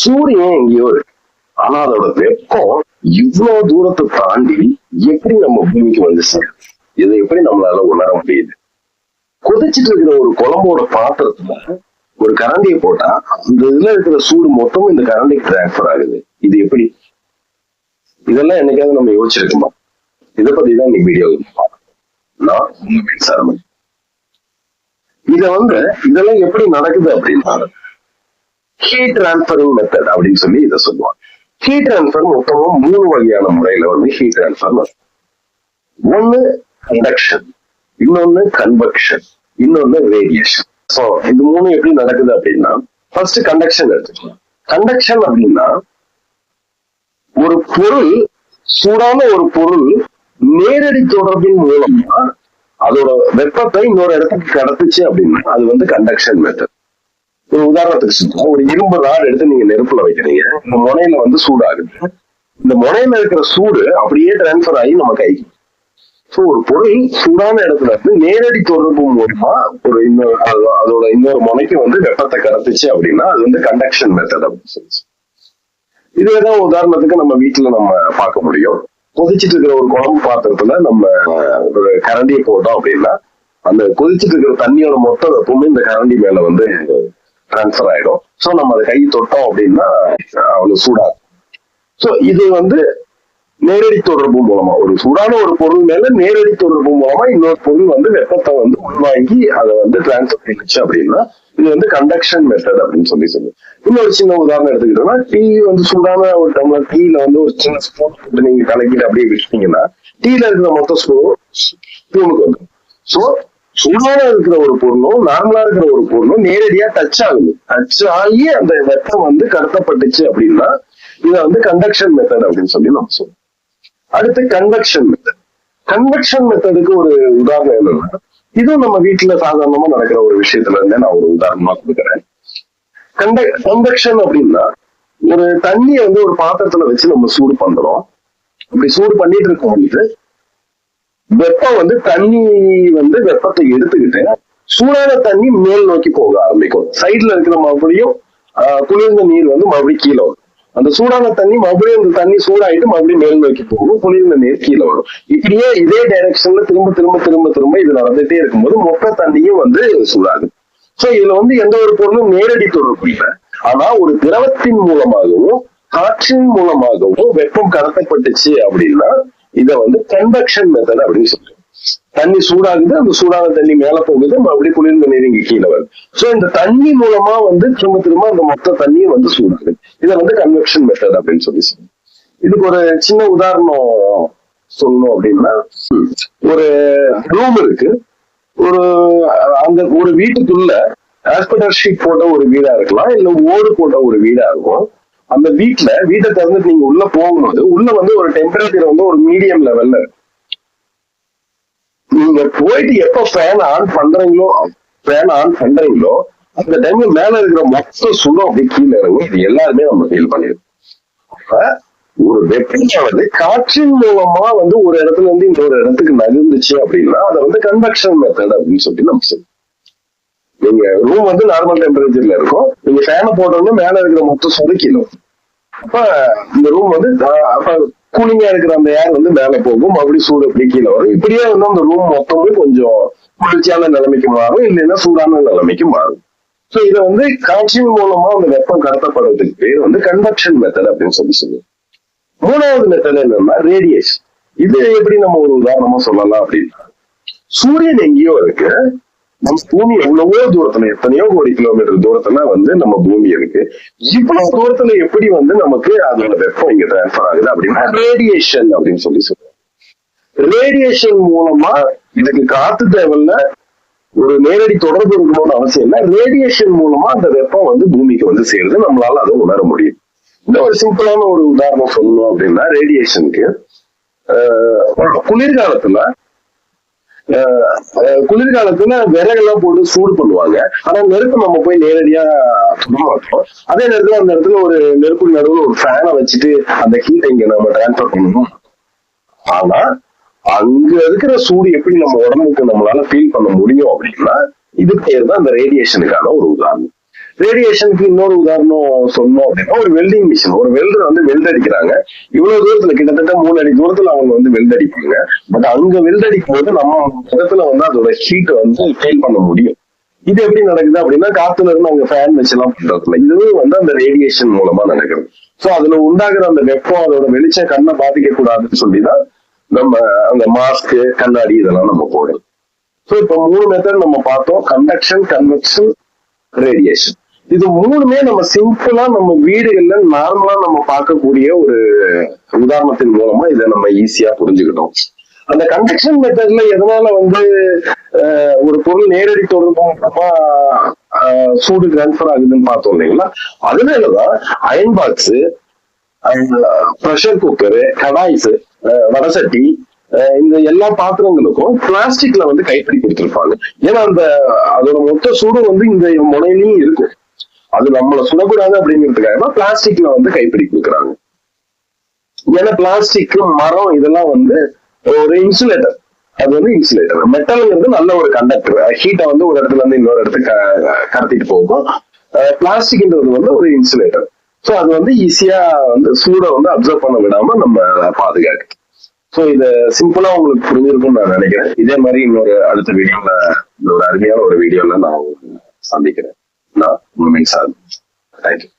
சூரியன் எங்கேயோ இருக்கு ஆனா அதோட வெப்பம் இவ்வளவு தூரத்தை தாண்டி எப்படி நம்ம பூமிக்கு வந்து சேரும்? இதை எப்படி நம்மளால உணர முடியுது? கொதிச்சுட்டு இருக்கிற ஒரு குழம்போட பாத்திரத்துல ஒரு கரண்டியை போட்டா அந்த இதுல இருக்கிற சூடு மொத்தம் இந்த கரண்டிக்கு டிரான்ஸ்பர் ஆகுது. இது எப்படி? இதெல்லாம் என்னைக்காவது நம்ம யோசிச்சிருக்கோமா? இதை பத்தி தான் இன்னைக்கு வீடியோ நான் உங்க மின்சாரம். இத வந்து இதெல்லாம் எப்படி நடக்குது அப்படின்னா ஹீட் டிரான்ஸ்பரிங் மெத்தட் அப்படின்னு சொல்லி இதை சொல்லுவாங்க. ஹீட் டிரான்ஸ்பர் மொத்தமும் மூணு வகையான முறையில வந்து ஹீட் டிரான்ஸ்பர் ஒன்னு கண்டக்ஷன் இன்னொன்னு கன்வெக்ஷன் இன்னொன்னு ரேடியேஷன் சோ இது மூணு எப்படி நடக்குது அப்படின்னா ஃபர்ஸ்ட் கண்டக்ஷன் எடுத்துக்கலாம். கண்டக்ஷன் அப்படின்னா ஒரு பொருள் சூடான ஒரு பொருள் நேரடி தொடர்பின் மூலமா அதோட வெப்பத்தை இன்னொரு இடத்துக்கு கடத்துச்சு அப்படின்னா அது வந்து கண்டக்ஷன் மெத்தட் ஒரு உதாரணத்துக்கு சொல்றேன். ஒரு இரும்பு ராடு எடுத்து நீங்க நெருப்புல வைக்கிறீங்க. இந்த முனையில வந்து சூடாகுது. இந்த முனையில இருக்கிற சூடு அப்படியே டிரான்ஸ்பர் ஆகி நம்ம கைக்கு. ஸோ ஒரு பொருள் சூடான இடத்துல இருந்து நேரடி தொடர்பு மூலமா ஒரு இன்னொரு அது- அதோட இன்னொரு முனைக்கு வந்து வெப்பத்தை கடத்துச்சு அப்படின்னா அது வந்து கண்டக்ஷன் மெத்தட் அப்படின்னு சொல்லி இதே தான் உதாரணத்துக்கு நம்ம வீட்டுல நம்ம பார்க்க முடியும். கொதிச்சிட்டு இருக்கிற ஒரு குழம்பு பாத்திரத்துல நம்ம ஒரு கரண்டியை போட்டோம் அப்படின்னா அந்த கொதிச்சிட்டு இருக்கிற தண்ணியோட மொத்த வெப்பமும் இந்த கரண்டி மேல வந்து டிரான்ஸ்ஃபர் ஆயிடும். ஸோ நம்ம அதை கை தொட்டோம் அப்படின்னா அவ்வளவு சூடாகும். சோ இது வந்து நேரடி தொடர்பு மூலமா. ஒரு சூடான ஒரு பொருள் மேல நேரடி தொடர்பு மூலமா இன்னொரு பொருள் வந்து வெப்பத்தை வந்து உள்வாங்கி அதை வந்து டிரான்ஸ்ஃபர் பண்ணிச்சு அப்படின்னா இது வந்து கண்டக்ஷன் மெத்தட் அப்படின்னு சொல்லி சொல்லி இன்னொரு சின்ன உதாரணம் எடுத்துக்கிட்டோம்னா டீ வந்து சூடான ஒரு டம்ளர் டீல வந்து ஒரு சின்ன ஸ்பூன் போட்டு நீங்க கலக்கிட்டு அப்படியே விட்டுட்டீங்கன்னா டீல இருக்கிற மொத்த ஸ்பூன் ஸ்பூனுக்கு வந்து ஸோ சூடான இருக்கிற ஒரு பொருளும் நார்மலா இருக்கிற ஒரு பொருளும் நேரடியா டச் ஆகுது டச் ஆகி அந்த வெப்பம் வந்து கடத்தப்பட்டுச்சு அப்படின்னா இதை வந்து கண்டக்ஷன் மெத்தட் அப்படின்னு சொல்லி நம்ம சொல்லுவோம் அடுத்து கன்வெக்ஷன் மெத்தட் கன்வெக்ஷன் மெத்தடுக்கு ஒரு உதாரணம் என்னன்னா இதுவும் நம்ம வீட்டுல சாதாரணமா நடக்கிற ஒரு விஷயத்துல இருந்தே நான் ஒரு உதாரணமா கொடுக்குறேன். கண்ட கன்வெக்ஷன் அப்படின்னா ஒரு தண்ணியை வந்து ஒரு பாத்திரத்துல வச்சு நம்ம சூடு பண்றோம். அப்படி சூடு பண்ணிட்டு இருக்கும் பொழுது வெப்பம் வந்து தண்ணி வந்து வெப்பத்தை எடுத்துக்கிட்டு சூடான தண்ணி மேல் நோக்கி போக ஆரம்பிக்கும். சைடுல இருக்கிற மறுபடியும் குளிர்ந்த நீர் வந்து மறுபடியும் கீழே வரும். அந்த சூடான தண்ணி மறுபடியும் அந்த தண்ணி சூடாயிட்டு மறுபடியும் மேல் நோக்கி போகும். குளிர்ந்த நீர் கீழே வரும். இப்படியே இதே டைரக்ஷன்ல திரும்ப திரும்ப திரும்ப திரும்ப இது நடந்துட்டே இருக்கும்போது மொத்த தண்ணியும் வந்து சூடாகுது. சோ இதுல வந்து எந்த ஒரு பொருளும் நேரடி தொடர்பு இல்லை. ஆனா ஒரு திரவத்தின் மூலமாகவும் காற்றின் மூலமாகவும் வெப்பம் கடத்தப்பட்டுச்சு அப்படின்னா இதை வந்து கன்வெக்ஷன் மெத்தட் அப்படின்னு சொல்றோம் தண்ணி சூடாகுது அந்த சூடான தண்ணி மேல போகுது அப்படியே குளிர்ந்த நீர் இங்க கீழே வருது. சோ இந்த தண்ணி மூலமா வந்து திரும்ப திரும்ப அந்த மொத்த தண்ணியும் வந்து சூடாகுது. இதை வந்து கன்வெக்ஷன் மெத்தட் அப்படின்னு சொல்லி சொல்லுவோம் இதுக்கு ஒரு சின்ன உதாரணம் சொல்லணும் அப்படின்னா ஒரு ரூம் இருக்கு. ஒரு அந்த ஒரு வீட்டுக்குள்ள ஆஸ்பெட்டர் ஷீட் போட்ட ஒரு வீடா இருக்கலாம் இல்ல ஓடு போட்ட ஒரு வீடா இருக்கும். அந்த வீட்ல வீட்டை திறந்துட்டு நீங்க உள்ள போகும்போது உள்ள வந்து ஒரு டெம்பரேச்சர் வந்து ஒரு மீடியம் லெவல்ல நீங்க போயிட்டு எப்ப ஃபேன் ஆன் பண்றீங்களோ ஃபேன் ஆன் பண்றீங்களோ அந்த டைம்ல மேல இருக்கிற மொத்த சுடம் அப்படியே கீழே இறங்கும் இது எல்லாருமே நம்ம ஃபீல் பண்ணிடுவோம் ஒரு வெப்பத்தை வந்து காற்றின் மூலமா வந்து ஒரு இடத்துல இருந்து இன்னொரு இடத்துக்கு நகர்ந்துச்சு அப்படின்னா அதை வந்து கன்வெக்ஷன் மெத்தட் அப்படின்னு சொல்லி நம்ம சொல்லுவோம் நீங்க ரூம் வந்து நார்மல் டெம்பரேச்சர்ல இருக்கும். நீங்க ஃபேனை போட்டோம்னா மேல இருக்கிற மொத்த சுடு கீழே அப்ப இந்த ரூம் வந்து கூலிங்கா இருக்கிற அந்த ஏர் வந்து மேல போகும். அப்படி சூடு அப்படி கீழே வரும். இப்படியே வந்து அந்த ரூம் மொத்தமே கொஞ்சம் குளிர்ச்சியான நிலைமைக்கு மாறும். இல்லைன்னா சூடான நிலைமைக்கு மாறும். சோ இதை வந்து காற்றின் மூலமா அந்த வெப்பம் கடத்தப்படுறதுக்கு பேர் வந்து கன்வெக்ஷன் மெத்தட் அப்படின்னு சொல்லி சொல்லுவோம். மூணாவது மெத்தட் என்னன்னா ரேடியேஷன் இது எப்படி நம்ம ஒரு உதாரணமா சொல்லலாம் அப்படின்னா சூரியன் எங்கேயோ இருக்கு. நம்ம பூமி எவ்வளவோ தூரத்துல எத்தனையோ கோடி கிலோமீட்டர் தூரத்துல வந்து நம்ம பூமி இருக்கு. இவ்வளவு தூரத்துல எப்படி வந்து நமக்கு அதோட வெப்பம் இங்க டிரான்ஸ்பர் ஆகுது அப்படின்னா ரேடியேஷன் அப்படின்னு சொல்லி சொல்றோம் ரேடியேஷன் மூலமா இதுக்கு காத்து தேவையில்ல ஒரு நேரடி தொடர்பு இருக்கணும்னு அவசியம் இல்லை. ரேடியேஷன் மூலமா அந்த வெப்பம் வந்து பூமிக்கு வந்து சேருது நம்மளால அதை உணர முடியும். இந்த ஒரு சிம்பிளான ஒரு உதாரணம் சொல்லணும் அப்படின்னா ரேடியேஷனுக்கு குளிர்காலத்துல ஆஹ் குளிர்காலத்துல விறகெல்லாம் போட்டு சூடு பண்ணுவாங்க. ஆனா நெருப்பு நம்ம போய் நேரடியா மாட்டோம் அதே நேரத்துல அந்த இடத்துல ஒரு நெருப்பு நடுவில் ஒரு ஃபேனை வச்சுட்டு அந்த ஹீட்டை இங்க நம்ம டிரான்ஸ்பர் பண்ணணும். ஆனா அங்க இருக்கிற சூடு எப்படி நம்ம உடம்புக்கு நம்மளால ஃபீல் பண்ண முடியும் அப்படின்னா இது பேர் தான் அந்த ரேடியேஷனுக்கான ஒரு உதாரணம். ரேடியேஷனுக்கு இன்னொரு உதாரணம் சொன்னோம் அப்படின்னா ஒரு வெல்டிங் மிஷின் ஒரு வெல்டர் வந்து வெல்ட் அடிக்கிறாங்க. இவ்வளவு தூரத்துல கிட்டத்தட்ட மூணு அடி தூரத்துல அவங்க வந்து வெல்ட் அடிப்பாங்க. பட் அங்க வெல்ட் அடிக்கும் போது நம்ம இடத்துல வந்து அதோட ஹீட் வந்து ஃபெயில் பண்ண முடியும். இது எப்படி நடக்குது அப்படின்னா காத்துல இருந்து அவங்க ஃபேன் வச்சு எல்லாம் பண்றதுல. இதுவும் வந்து அந்த ரேடியேஷன் மூலமா நடக்குது. சோ அதுல உண்டாகிற அந்த வெப்பம் அதோட வெளிச்சம் கண்ணை பாதிக்க கூடாதுன்னு சொல்லிதான் நம்ம அந்த மாஸ்க் கண்ணாடி இதெல்லாம் நம்ம போடணும். சோ இப்ப மூணு மெத்தட் நம்ம பார்த்தோம். கண்டக்ஷன் கன்வெக்ஷன் ரேடியேஷன் இது மூணுமே நம்ம சிம்பிளா நம்ம வீடுகள்ல நார்மலா நம்ம பார்க்கக்கூடிய ஒரு உதாரணத்தின் மூலமா இதை நம்ம ஈஸியா புரிஞ்சுக்கிட்டோம். அந்த கண்டக்ஷன் மெத்தட்ல எதனால வந்து ஒரு பொருள் நேரடி தொடர்பு மூலமா அஹ், சூடு டிரான்ஸ்பர் ஆகுதுன்னு பார்த்தோம் இல்லைங்களா? அதனாலதான் அயன் பாக்ஸ் ப்ரெஷர் குக்கரு கடாய்ஸ் வடசட்டி அஹ் இந்த எல்லா பாத்திரங்களுக்கும் பிளாஸ்டிக்ல வந்து கைப்பிடி கொடுத்திருப்பாங்க. ஏன்னா அந்த அதோட மொத்த சூடு வந்து இந்த முனையிலையும் இருக்கும். அது நம்மள சுடக்கூடாது அப்படிங்கிறதுக்காக தான் பிளாஸ்டிக்ல வந்து கைப்பிடி கொடுக்குறாங்க. ஏன்னா பிளாஸ்டிக் மரம் இதெல்லாம் வந்து ஒரு இன்சுலேட்டர். அது வந்து இன்சுலேட்டர். மெட்டல்ங்கிறது நல்ல ஒரு கண்டக்டர் ஹீட்டை வந்து ஒரு இடத்துல இருந்து இன்னொரு இடத்துக்கு க- கடத்திட்டு போகும். பிளாஸ்டிக்ன்றது வந்து ஒரு இன்சுலேட்டர். ஸோ அது வந்து ஈஸியா வந்து சூடை வந்து அப்சர்வ் பண்ண விடாம நம்ம பாதுகாக்கு ஸோ இத சிம்பிளா உங்களுக்கு புரிஞ்சிருக்கும்னு நான் நினைக்கிறேன். இதே மாதிரி இன்னொரு அடுத்த வீடியோல ஒரு அருமையான ஒரு வீடியோல நான் சந்திக்கிறேன். la, no me sale. Thank you.